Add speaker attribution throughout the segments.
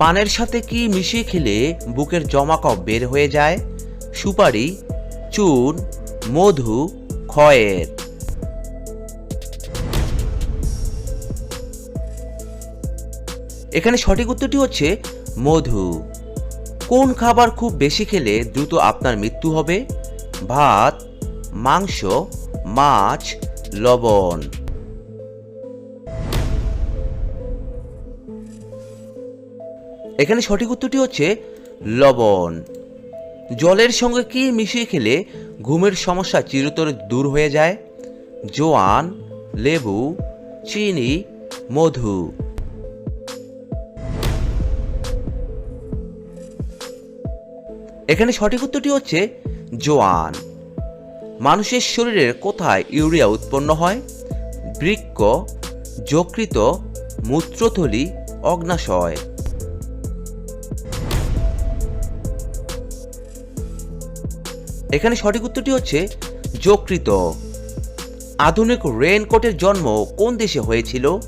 Speaker 1: পানের সাথে কি মিশিয়ে খেলে বুকের জমা কফ বের হয়ে যায়? সুপারি চুন মধু খয়ের এখানে সঠিক উত্তরটি হচ্ছে মধু। কোন খাবার খুব বেশি খেলে দ্রুত আপনার মৃত্যু হবে? ভাত, মাংস, মাছ, লবণ। এখানে সঠিক উত্তরটি হচ্ছে লবণ। জলের সঙ্গে কি মিশিয়ে খেলে ঘুমের সমস্যা চিরতরে দূর হয়ে যায়? জোয়ান, লেবু, চিনি, মধু। এখানে সঠিক উত্তরটি হচ্ছে জোয়ান। মানুষের শরীরের কোথায় ইউরিয়া উৎপন্ন হয়? বৃক্ক যকৃত মূত্রথলি, অগ্নাশয়। এখানে সঠিক উত্তরটি হচ্ছে যকৃত। আধুনিক রেনকোটের জন্ম কোন দেশে হয়েছিল?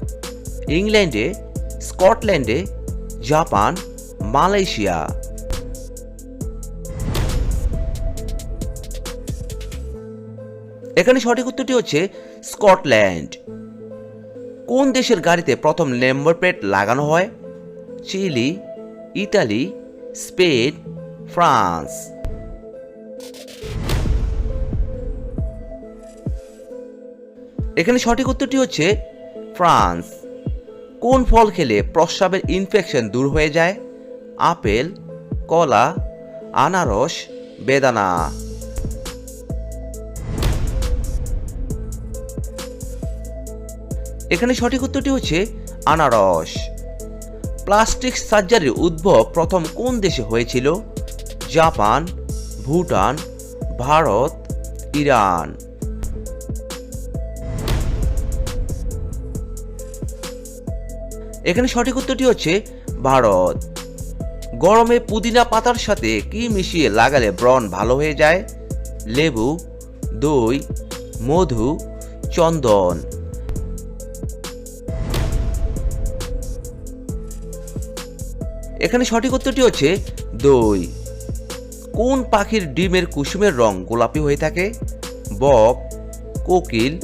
Speaker 1: ইংল্যান্ডে, স্কটল্যান্ডে, জাপান, মালয়েশিয়া। এখানে সঠিক উত্তরটি হচ্ছে স্কটল্যান্ড। কোন দেশের গাড়িতে প্রথম নম্বর প্লেট লাগানো হয়? Chile, Italy, Spain, France. এখানে সঠিক উত্তরটি হচ্ছে ফ্রান্স। কোন ফল খেলে প্রস্রাবের ইনফেকশন দূর হয়ে যায়? আপেল, কলা, আনারস, বেদানা। এখানে সঠিক উত্তরটি হচ্ছে আনারস। প্লাস্টিক সার্জারির উদ্ভব প্রথম কোন দেশে হয়েছিল? Japan, Bhutan, Bharat, Iran. এখানে সঠিক উত্তরটি হচ্ছে ভারত। গরমে পুদিনা পাতার সাথে কি মিশিয়ে লাগালে ব্রণ ভালো হয়ে যায়? লেবু, দই, মধু, চন্দন। এখানে সঠিক উত্তরটি হচ্ছে দই। কোন পাখির ডিমের কুসুমের রং গোলাপি হয়ে থাকে? বক, কোকিল,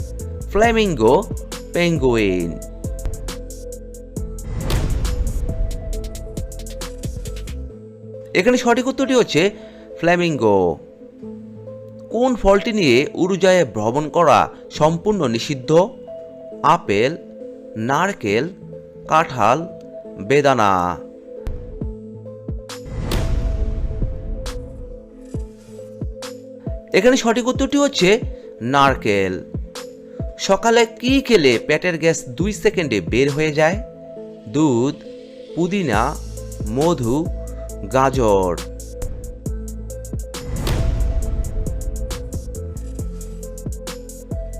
Speaker 1: ফ্ল্যামিঙ্গো, পেঙ্গুইন। এখানে সঠিক উত্তরটি হচ্ছে ফ্ল্যামিঙ্গো। কোন ফলটি নিয়ে উরুজায়ে ভ্রমণ করা সম্পূর্ণ নিষিদ্ধ? আপেল, নারকেল, কাঁঠাল, বেদানা। এখানে সঠিক উত্তরটি হচ্ছে নারকেল। সকালে কি খেলে পেটের গ্যাস দুই সেকেন্ডে বের হয়ে যায়? দুধ, পুদিনা, মধু গাজর।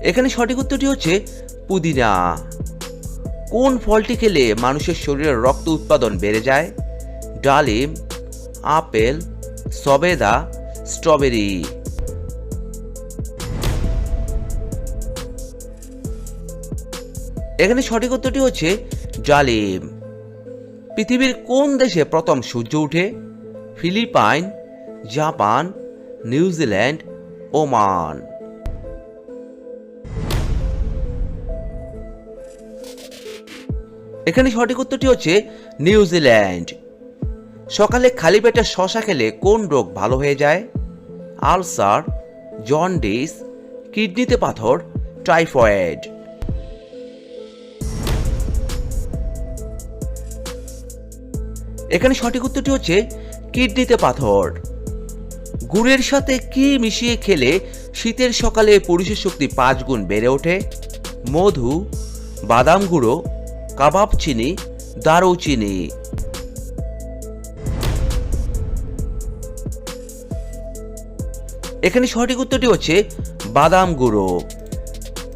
Speaker 1: এখানে সঠিক উত্তরটি হচ্ছে পুদিনা। কোন ফলটি খেলে মানুষের শরীরে রক্ত উৎপাদন বেড়ে যায়? ডালিম, আপেল, সবেদা, স্ট্রবেরি। এখানে সঠিক উত্তরটি হচ্ছে ডালিম। পৃথিবীর কোন দেশে প্রথম সূর্য ওঠে ফিলিপাইন, জাপান নিউজিল্যান্ড ওমান। এখানে সঠিক উত্তরটি হচ্ছে নিউজিল্যান্ড সকালে খালি পেটে শশা খেলে কোন রোগ ভালো হয়ে যায়? আলসার, জন্ডিস, কিডনিতে পাথর, টাইফয়েড। এখানে সঠিক উত্তরটি হচ্ছে কিডনিতে পাথর। গুড়ের সাথে কি মিশিয়ে খেলে শীতের সকালে পুরুষের শক্তি পাঁচ গুণ বেড়ে ওঠে? মধু, বাদাম গুঁড়ো, কাবাব চিনি, দারুচিনি। এখানে সঠিক উত্তরটি হচ্ছে বাদাম গুঁড়ো।